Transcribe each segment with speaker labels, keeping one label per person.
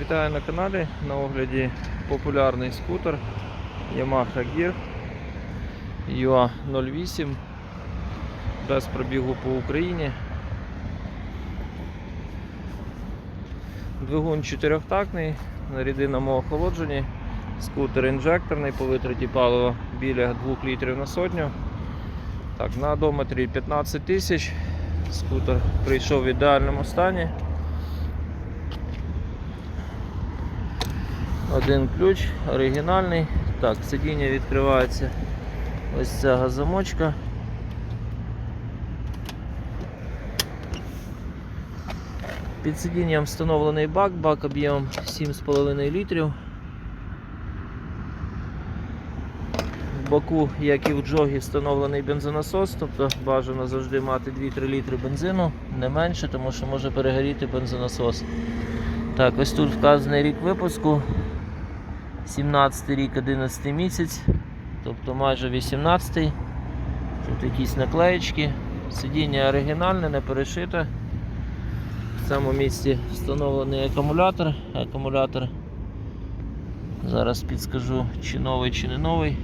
Speaker 1: Вітаю на каналі. На огляді популярний скутер Yamaha Gear UA 08 без пробігу по Україні. Двигун чотирьохтактний на рідинному охолодженні. Скутер інжекторний по витраті палива біля 2 літрів на сотню. Так, на одометрі 15 тисяч. Скутер прийшов в ідеальному стані. Один ключ оригінальний. Так, сидіння відкривається ось ця газомочка. Під сидінням встановлений бак, бак об'ємом 7,5 літрів. В боку, як і в джогі, встановлений бензонасос, тобто бажано завжди мати 2-3 літри бензину, не менше, тому що може перегоріти бензонасос. Так, ось тут вказаний рік випуску. 17 рік, 11 місяць, тобто майже 18. Тут якісь наклеєчки. Сидіння оригінальне, не перешите. В цьому місці встановлений акумулятор. Акумулятор зараз підскажу, чи новий, чи не новий.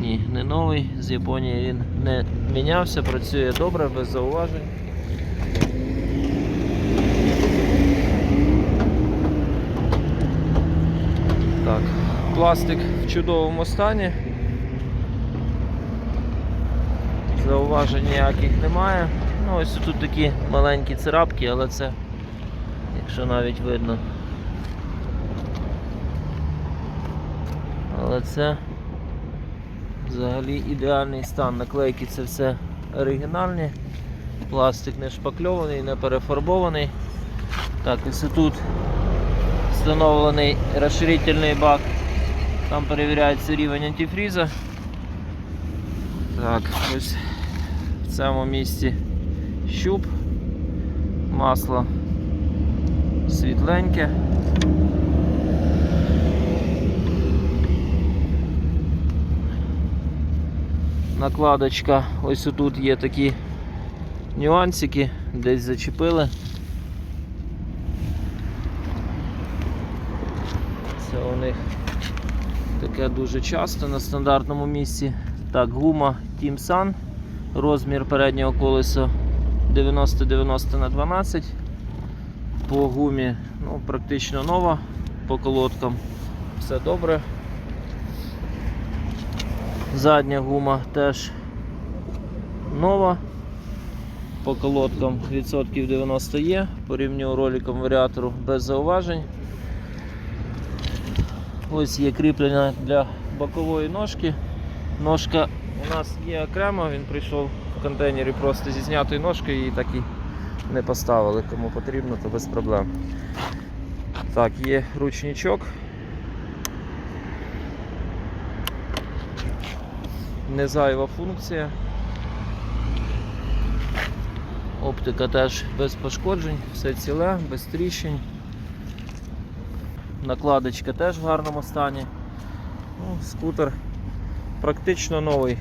Speaker 1: Ні, не новий. З Японії він не мінявся, працює добре, без зауважень. Так, пластик в чудовому стані. Зауважень ніяких немає. Ну, ось тут такі маленькі царапки, але це, якщо навіть видно. Але це взагалі ідеальний стан. Наклейки це все оригінальні. Пластик не шпакльований, не перефарбований. Так, ось тут встановлений розширительний бак. Там перевіряється рівень антифріза. Так, ось в цьому місці щуп, масло світленьке. Накладочка, ось тут є такі нюансики, десь зачепили. Це у них таке дуже часто на стандартному місці. Так, гума Team Sun, розмір переднього колеса 90-90 на 12 По гумі ну, практично нова, по колодкам все добре. Задня гума теж нова. По колодкам відсотків 90 є, по рівню роликом варіатору без зауважень. Ось є кріплення для бокової ножки. Ножка у нас є окремо, він прийшов в контейнері просто зі знятою ножкою і так і не поставили. Кому потрібно, то без проблем. Так, є ручничок. Незайва функція. Оптика теж без пошкоджень, все ціле, без тріщин. Накладочка теж в гарному стані. Ну, скутер практично новий.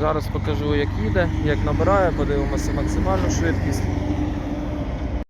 Speaker 1: Зараз покажу як їде, як набирає, подивимося максимальну швидкість.